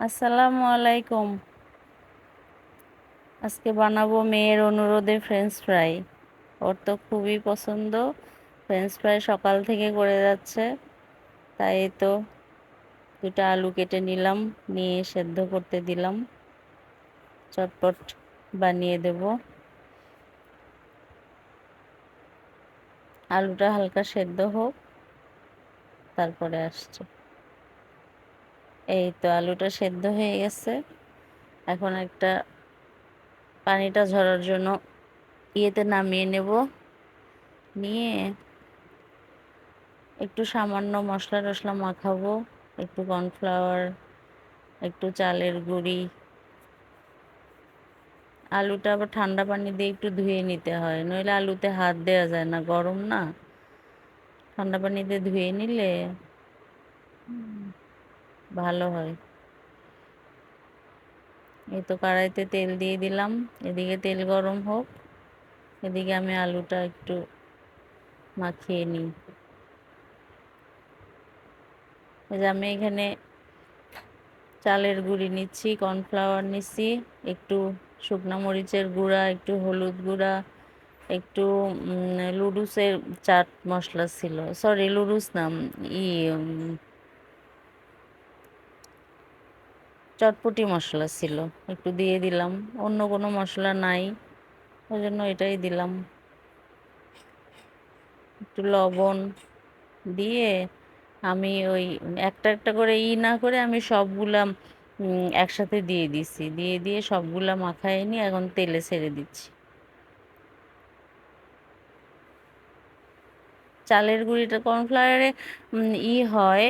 আসসালামু আলাইকুম। আজকে বানাবো মেয়ের অনুরোধে ফ্রেঞ্চ ফ্রাই ওর তো খুবই পছন্দ। ফ্রেঞ্চ ফ্রাই সকাল থেকে করে যাচ্ছে। তাই তো দুটা আলু কেটে নিলাম, নিয়ে সেদ্ধ করতে দিলাম। চটপট বানিয়ে দেব। আলুটা হালকা সেদ্ধ হোক, তারপরে আসছে। এই তো আলুটা সেদ্ধ হয়ে গেছে। এখন একটা পানিটা ঝরার জন্য ইয়েতে নামিয়ে নেব। নিয়ে একটু সামান্য মশলা টশলা মাখাবো, একটু কর্নফ্লাওয়ার, একটু চালের গুঁড়ি। আলুটা আবার ঠান্ডা পানি দিয়ে একটু ধুয়ে নিতে হয়, নইলে আলুতে হাত দেওয়া যায় না, গরম না। ঠান্ডা পানি দিয়ে ধুয়ে নিলে ভালো হয়। এই তো কড়াইতে তেল দিয়ে দিলাম। এদিকে তেল গরম হোক, এদিকে আমি আলুটা একটু মাখিয়ে নিই। যে আমি এখানে চালের গুঁড়ি নিচ্ছি, কর্নফ্লাওয়ার নিচ্ছি, একটু শুকনো মরিচের গুঁড়া, একটু হলুদ গুঁড়া, একটু লুডুসের চাট মশলা ছিল। সরি, লুডুস নাম ই চটপটি মশলা ছিল। একটু দিয়ে দিলাম, অন্য কোনো মশলা নাই ওই জন্য এটাই দিলাম। একটু লবণ দিয়ে আমি ওই একটা একটা করে ই না করে আমি সবগুলা একসাথে দিয়ে দিছি। দিয়ে দিয়ে সবগুলা মাখায় নিয়ে এখন তেলে ছেড়ে দিচ্ছি। চালের গুঁড়িটা কর্নফ্লাওয়ারে ই হয়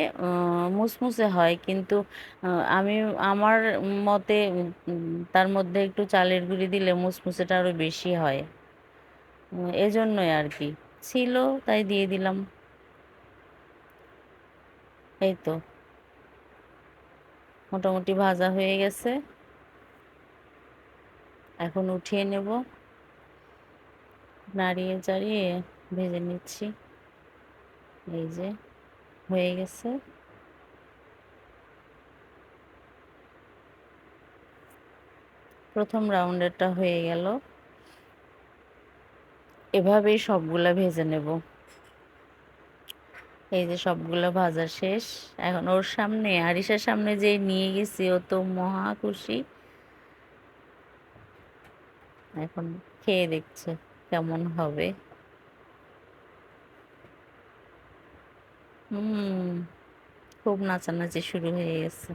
মুসমুসে হয়। কিন্তু আমি, আমার মতে তার মধ্যে একটু চালের গুঁড়ি দিলে মুসমুসেটা আরও বেশি হয়। এজন্যই আর কি। ছিল, তাই দিয়ে দিলাম। এই তো। মোটামুটি ভাজা হয়ে গেছে। এখন উঠিয়ে নেব। নাড়িয়ে চাড়িয়ে ভেজে নিচ্ছি। এই যে, হয়ে গেছে। প্রথম রাউন্ডেরটা হয়ে গেল। এভাবেই সবগুলা ভেজে নেব। এই যে সবগুলো ভাজা শেষ। এখন ওর সামনে আরিসার সামনে যে নিয়ে গেছি, ও তো মহা খুশি। এখন খেয়ে দেখছে কেমন হবে। হুম খুব নাচানাচি শুরু হয়ে গেছে।